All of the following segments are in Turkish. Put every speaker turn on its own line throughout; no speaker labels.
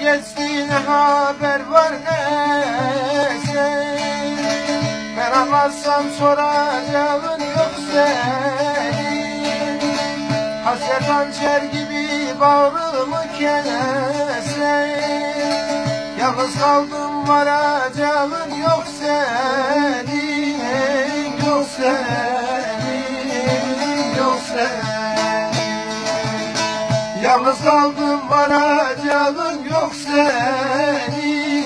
Geçti ne haber var ne sen Ben anlatsam soracağın yok senin. Hasret hançer gibi bağrımı kesen Yalnız kaldım varacağın yok Yalnız kaldım varacağın yok senin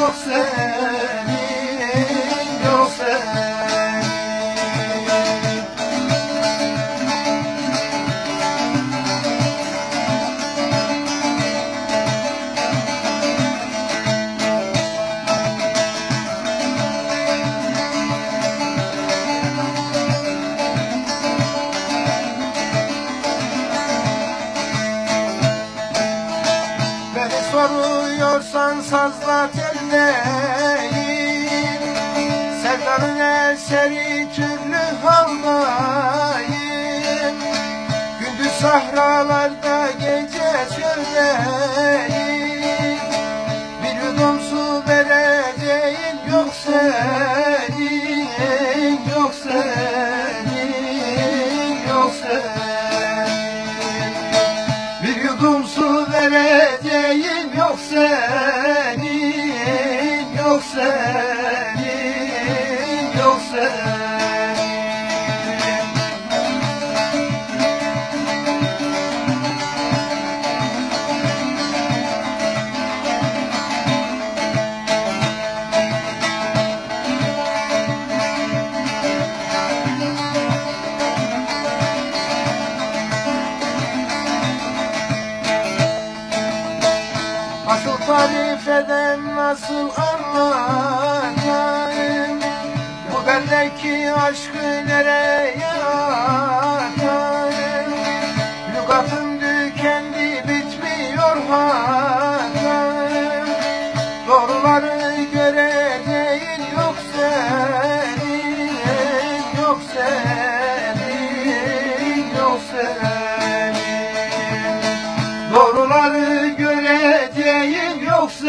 Yok senin, Soruyorsan sazla telleyim Sevdanın eseri türlü haldayım Gündüz sahralarda gece çöldeyim Bir yudum su vereceğim yok senin, yok senin, yok senin. Nasıl tarif edem, nasıl anlatayım Bu bendeki aşkı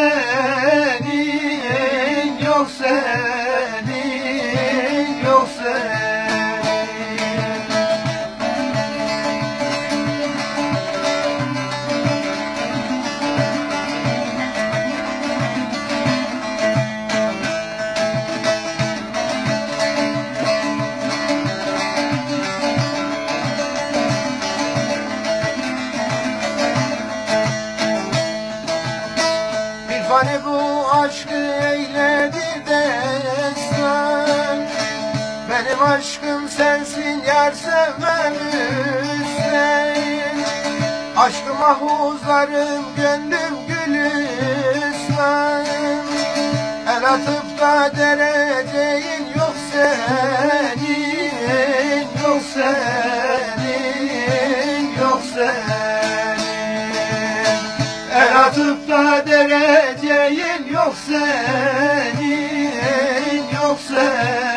senin, yok senin, Fani bu aşkı eyledi destan Benim aşkım sensin yar sevmem üstten Aşkı mahuzlarım gönlüm gülistan El atıp da dereceğin yok senin Yok senin, Da dereceğin yok senin, yok senin.